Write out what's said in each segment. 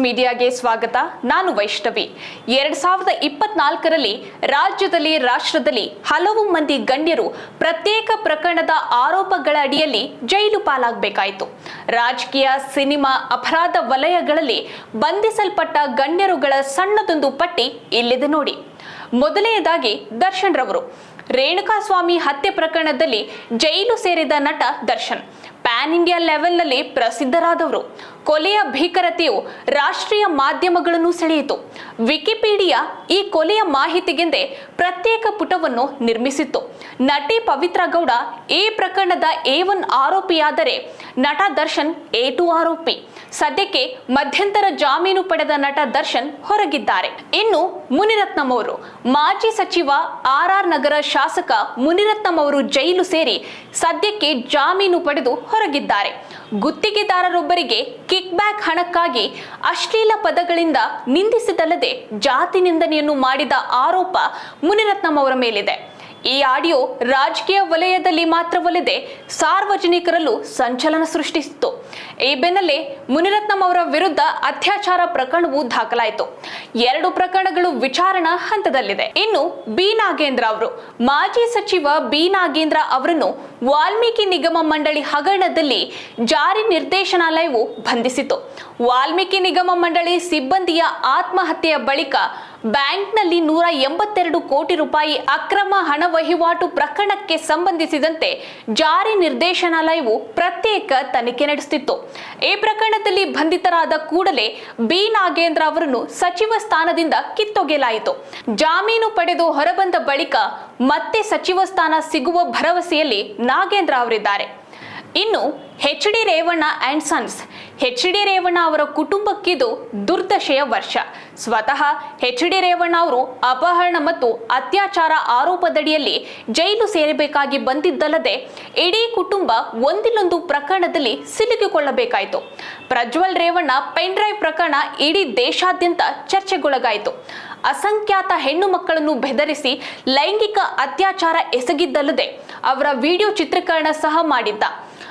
ಮೀಡಿಯಾಗೆ ಸ್ವಾಗತ. ನಾನು ವೈಷ್ಣವಿ. ಎರಡ್ ಸಾವಿರದ ಇಪ್ಪತ್ನಾಲ್ಕರಲ್ಲಿ ರಾಜ್ಯದಲ್ಲಿ, ರಾಷ್ಟ್ರದಲ್ಲಿ ಹಲವು ಮಂದಿ ಗಣ್ಯರು ಪ್ರತ್ಯೇಕ ಪ್ರಕರಣದ ಆರೋಪಗಳ ಅಡಿಯಲ್ಲಿ ಜೈಲು ಪಾಲಾಗಬೇಕಾಯಿತು. ರಾಜಕೀಯ, ಸಿನಿಮಾ, ಅಪರಾಧ ವಲಯಗಳಲ್ಲಿ ಬಂಧಿಸಲ್ಪಟ್ಟ ಗಣ್ಯರುಗಳ ಸಣ್ಣದೊಂದು ಪಟ್ಟಿ ಇಲ್ಲಿದೆ ನೋಡಿ. ಮೊದಲನೆಯದಾಗಿ ದರ್ಶನ್ ರವರು. ರೇಣುಕಾಸ್ವಾಮಿ ಹತ್ಯೆ ಪ್ರಕರಣದಲ್ಲಿ ಜೈಲು ಸೇರಿದ ನಟ ದರ್ಶನ್. ಪ್ಯಾನ್ ಇಂಡಿಯಾ ಲೆವೆಲ್ನಲ್ಲಿ ಪ್ರಸಿದ್ಧರಾದವರು. ಕೊಲೆಯ ಭೀಕರತೆಯು ರಾಷ್ಟ್ರೀಯ ಮಾಧ್ಯಮಗಳನ್ನು ಸೆಳೆಯಿತು. ವಿಕಿಪೀಡಿಯಾ ಈ ಕೊಲೆಯ ಮಾಹಿತಿಗೆಂದೇ ಪ್ರತ್ಯೇಕ ಪುಟವನ್ನು ನಿರ್ಮಿಸಿತ್ತು. ನಟಿ ಪವಿತ್ರ ಗೌಡ ಈ ಪ್ರಕರಣದ ಎ ಒನ್ ಆರೋಪಿಯಾದರೆ ನಟ ದರ್ಶನ್ ಎ ಟು ಆರೋಪಿ. ಸದ್ಯಕ್ಕೆ ಮಧ್ಯಂತರ ಜಾಮೀನು ಪಡೆದ ನಟ ದರ್ಶನ್ ಹೊರಗಿದ್ದಾರೆ. ಇನ್ನು ಮುನಿರತ್ನಂ ಅವರು ಮಾಜಿ ಸಚಿವ ಆರ್ ಆರ್ ನಗರ ಶಾಸಕ ಮುನಿರತ್ನಂ ಅವರು ಜೈಲು ಸೇರಿ ಸದ್ಯಕ್ಕೆ ಜಾಮೀನು ಪಡೆದು ಹೊರಗಿದ್ದಾರೆ. ಗುತ್ತಿಗೆದಾರರೊಬ್ಬರಿಗೆ ಕಿಕ್ ಬ್ಯಾಕ್ ಹಣಕ್ಕಾಗಿ ಅಶ್ಲೀಲ ಪದಗಳಿಂದ ನಿಂದಿಸಿದಲ್ಲದೆ ಜಾತಿ ನಿಂದನೆಯನ್ನು ಮಾಡಿದ ಆರೋಪ ಮುನಿರತ್ನಂ ಅವರ ಮೇಲಿದೆ. ಈ ಆಡಿಯೋ ರಾಜಕೀಯ ವಲಯದಲ್ಲಿ ಮಾತ್ರವಲ್ಲದೆ ಸಾರ್ವಜನಿಕರಲ್ಲೂ ಸಂಚಲನ ಸೃಷ್ಟಿಸಿತ್ತು. ಈ ಬೆನ್ನಲ್ಲೇ ಮುನಿರತ್ನಂ ಅವರ ವಿರುದ್ಧ ಅತ್ಯಾಚಾರ ಪ್ರಕರಣವು ದಾಖಲಾಯಿತು. ಎರಡು ಪ್ರಕರಣಗಳು ವಿಚಾರಣಾ ಹಂತದಲ್ಲಿದೆ. ಇನ್ನು ಬಿ. ನಾಗೇಂದ್ರ ಅವರು, ಮಾಜಿ ಸಚಿವ ಬಿ. ನಾಗೇಂದ್ರ ಅವರನ್ನು ವಾಲ್ಮೀಕಿ ನಿಗಮ ಮಂಡಳಿ ಹಗರಣದಲ್ಲಿ ಜಾರಿ ನಿರ್ದೇಶನಾಲಯವು ಬಂಧಿಸಿತು ವಾಲ್ಮೀಕಿ ನಿಗಮ ಮಂಡಳಿ ಸಿಬ್ಬಂದಿಯ ಆತ್ಮಹತ್ಯೆಯ ಬಳಿಕ ಬ್ಯಾಂಕ್ನಲ್ಲಿ ನೂರ ಎಂಬತ್ತೆರಡು ಕೋಟಿ ರೂಪಾಯಿ ಅಕ್ರಮ ಹಣ ವಹಿವಾಟು ಪ್ರಕರಣಕ್ಕೆ ಸಂಬಂಧಿಸಿದಂತೆ ಜಾರಿ ನಿರ್ದೇಶನಾಲಯವು ಪ್ರತ್ಯೇಕ ತನಿಖೆ ನಡೆಸುತ್ತಿತ್ತು ಈ ಪ್ರಕರಣದಲ್ಲಿ ಬಂಧಿತರಾದ ಕೂಡಲೇ ಬಿ. ನಾಗೇಂದ್ರ ಅವರನ್ನು ಸಚಿವ ಸ್ಥಾನದಿಂದ ಕಿತ್ತೊಗೆಯಲಾಯಿತು. ಜಾಮೀನು ಪಡೆದು ಹೊರಬಂದ ಬಳಿಕ ಮತ್ತೆ ಸಚಿವ ಸ್ಥಾನ ಸಿಗುವ ಭರವಸೆಯಲ್ಲಿ ನಾಗೇಂದ್ರ ಅವರಿದ್ದಾರೆ. ಇನ್ನು H D Revanna and sons H D Revanna ಅವರ ಕುಟುಂಬಕ್ಕಿದು ದುರ್ದಶೆಯ ವರ್ಷ. ಸ್ವತಃ ಎಚ್ ಡಿ ರೇವಣ್ಣ ಅವರು ಅಪಹರಣ ಮತ್ತು ಅತ್ಯಾಚಾರ ಆರೋಪದಡಿಯಲ್ಲಿ ಜೈಲು ಸೇರಬೇಕಾಗಿ ಬಂದಿದ್ದಲ್ಲದೆ, ಇಡೀ ಕುಟುಂಬ ಒಂದಿಲ್ಲೊಂದು ಪ್ರಕರಣದಲ್ಲಿ ಸಿಲುಕಿಕೊಳ್ಳಬೇಕಾಯಿತು. ಪ್ರಜ್ವಲ್ ರೇವಣ್ಣ ಪೆನ್ ಡ್ರೈವ್ ಪ್ರಕರಣ ಇಡೀ ದೇಶಾದ್ಯಂತ ಚರ್ಚೆಗೊಳಗಾಯಿತು. ಅಸಂಖ್ಯಾತ ಹೆಣ್ಣು ಮಕ್ಕಳನ್ನು ಬೆದರಿಸಿ ಲೈಂಗಿಕ ಅತ್ಯಾಚಾರ ಎಸಗಿದ್ದಲ್ಲದೆ, ಅವರ ವಿಡಿಯೋ ಚಿತ್ರೀಕರಣ ಸಹ ಮಾಡಿದ್ದ.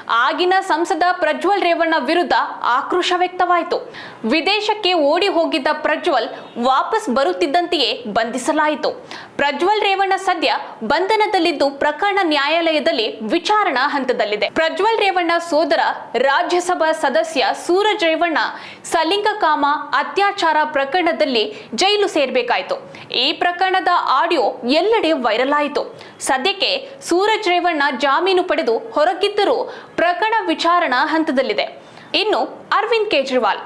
ಆಗಿನ ಸಂಸದ ಪ್ರಜ್ವಲ್ ರೇವಣ್ಣ ವಿರುದ್ಧ ಆಕ್ರೋಶ ವ್ಯಕ್ತವಾಯಿತು. ವಿದೇಶಕ್ಕೆ ಓಡಿ ಹೋಗಿದ್ದ ಪ್ರಜ್ವಲ್ ವಾಪಸ್ ಬರುತ್ತಿದ್ದಂತೆಯೇ ಬಂಧಿಸಲಾಯಿತು. ಪ್ರಜ್ವಲ್ ರೇವಣ್ಣ ಸದ್ಯ ಬಂಧನದಲ್ಲಿದ್ದು ಪ್ರಕರಣ ನ್ಯಾಯಾಲಯದಲ್ಲಿ ವಿಚಾರಣಾ ಹಂತದಲ್ಲಿದೆ. ಪ್ರಜ್ವಲ್ ರೇವಣ್ಣ ಸೋದರ, ರಾಜ್ಯಸಭಾ ಸದಸ್ಯ ಸೂರಜ್ ರೇವಣ್ಣ ಸಲಿಂಗಕಾಮ ಅತ್ಯಾಚಾರ ಪ್ರಕರಣದಲ್ಲಿ ಜೈಲು ಸೇರಬೇಕಾಯಿತು. ಈ ಪ್ರಕರಣದ ಆಡಿಯೋ ಎಲ್ಲೆಡೆ ವೈರಲ್ ಆಯಿತು. ಸದ್ಯಕ್ಕೆ ಸೂರಜ್ ರೇವಣ್ಣ ಜಾಮೀನು ಪಡೆದು ಹೊರಗಿದ್ದರೂ ಪ್ರಕರಣ ವಿಚಾರಣಾ ಹಂತದಲ್ಲಿದೆ. ಇನ್ನು ಅರವಿಂದ್ ಕೇಜ್ರಿವಾಲ್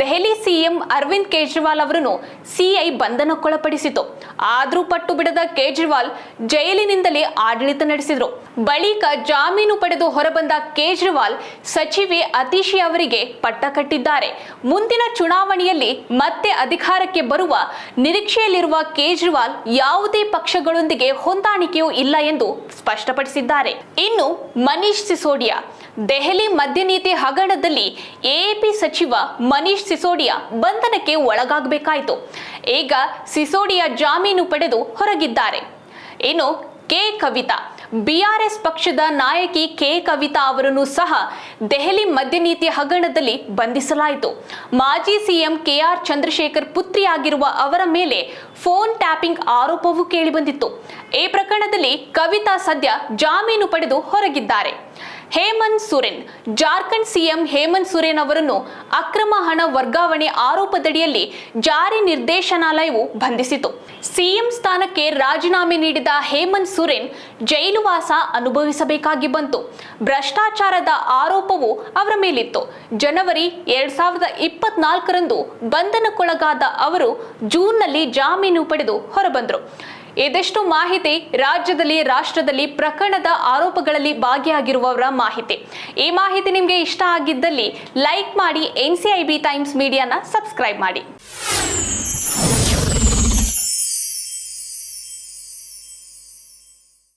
ದೆಹಲಿ ಸಿಎಂ ಅರವಿಂದ್ ಕೇಜ್ರಿವಾಲ್ ಅವರನ್ನು ಸಿಐ ಬಂಧನಕ್ಕೊಳಪಡಿಸಿತು ಆದರೂ ಪಟ್ಟು ಬಿಡದ ಕೇಜ್ರಿವಾಲ್ ಜೈಲಿನಿಂದಲೇ ಆಡಳಿತ ನಡೆಸಿದರು. ಬಳಿಕ ಜಾಮೀನು ಪಡೆದು ಹೊರಬಂದ ಕೇಜ್ರಿವಾಲ್ ಸಚಿವೆ ಅತಿಶಿ ಅವರಿಗೆ ಪಟ್ಟ ಕಟ್ಟಿದ್ದಾರೆ. ಮುಂದಿನ ಚುನಾವಣೆಯಲ್ಲಿ ಮತ್ತೆ ಅಧಿಕಾರಕ್ಕೆ ಬರುವ ನಿರೀಕ್ಷೆಯಲ್ಲಿರುವ ಕೇಜ್ರಿವಾಲ್ ಯಾವುದೇ ಪಕ್ಷಗಳೊಂದಿಗೆ ಹೊಂದಾಣಿಕೆಯೂ ಇಲ್ಲ ಎಂದು ಸ್ಪಷ್ಟಪಡಿಸಿದ್ದಾರೆ. ಇನ್ನು ಮನೀಶ್ ಸಿಸೋಡಿಯಾ, ದೆಹಲಿ ಮದ್ಯ ನೀತಿ ಹಗರಣದಲ್ಲಿ ಎಎಪಿ ಸಚಿವ ಮನೀಶ್ ಸಿಸೋಡಿಯಾ ಬಂಧನಕ್ಕೆ ಒಳಗಾಗಬೇಕಾಯಿತು. ಈಗ ಸಿಸೋಡಿಯಾ ಜಾಮೀನು ಪಡೆದು ಹೊರಗಿದ್ದಾರೆ. ಇನ್ನು ಕೆ ಕವಿತಾ ಬಿಆರ್ಎಸ್ ಪಕ್ಷದ ನಾಯಕಿ ಕೆ ಕವಿತಾ ಅವರನ್ನು ಸಹ ದೆಹಲಿ ಮದ್ಯ ನೀತಿ ಹಗರಣದಲ್ಲಿ ಬಂಧಿಸಲಾಯಿತು. ಮಾಜಿ ಸಿಎಂ ಕೆಆರ್ ಚಂದ್ರಶೇಖರ್ ಪುತ್ರಿಯಾಗಿರುವ ಅವರ ಮೇಲೆ ಫೋನ್ ಟ್ಯಾಪಿಂಗ್ ಆರೋಪವೂ ಕೇಳಿಬಂದಿತ್ತು. ಈ ಪ್ರಕರಣದಲ್ಲಿ ಕವಿತಾ ಸದ್ಯ ಜಾಮೀನು ಪಡೆದು ಹೊರಗಿದ್ದಾರೆ. ಹೇಮಂತ್ ಸೊರೆನ್. ಜಾರ್ಖಂಡ್ ಸಿಎಂ ಹೇಮಂತ್ ಸೊರೆನ್ ಅವರನ್ನು ಅಕ್ರಮ ಹಣ ವರ್ಗಾವಣೆ ಆರೋಪದಡಿಯಲ್ಲಿ ಜಾರಿ ನಿರ್ದೇಶನಾಲಯವು ಬಂಧಿಸಿತು ಸಿಎಂ ಸ್ಥಾನಕ್ಕೆ ರಾಜೀನಾಮೆ ನೀಡಿದ ಹೇಮಂತ್ ಸೊರೆನ್ ಜೈಲುವಾಸ ಅನುಭವಿಸಬೇಕಾಗಿ ಬಂತು. ಭ್ರಷ್ಟಾಚಾರದ ಆರೋಪವು ಅವರ ಮೇಲಿತ್ತು. ಜನವರಿ ಎರಡ್ ಸಾವಿರದ ಇಪ್ಪತ್ನಾಲ್ಕರಂದು ಬಂಧನಕ್ಕೊಳಗಾದ ಅವರು ಜೂನ್ನಲ್ಲಿ ಜಾಮೀನು ಪಡೆದು ಹೊರಬಂದರು. ಇದೆಷ್ಟು ಮಾಹಿತಿ ರಾಜ್ಯದಲ್ಲಿ ರಾಷ್ಟ್ರದಲ್ಲಿ ಪ್ರಕರಣದ ಆರೋಪಗಳಲ್ಲಿ ಭಾಗಿಯಾಗಿರುವವರ ಮಾಹಿತಿ. ಈ ಮಾಹಿತಿ ನಿಮಗೆ ಇಷ್ಟ ಆಗಿದ್ದಲ್ಲಿ ಲೈಕ್ ಮಾಡಿ N C I B Times ಮೀಡಿಯಾನ subscribe ಮಾಡಿ.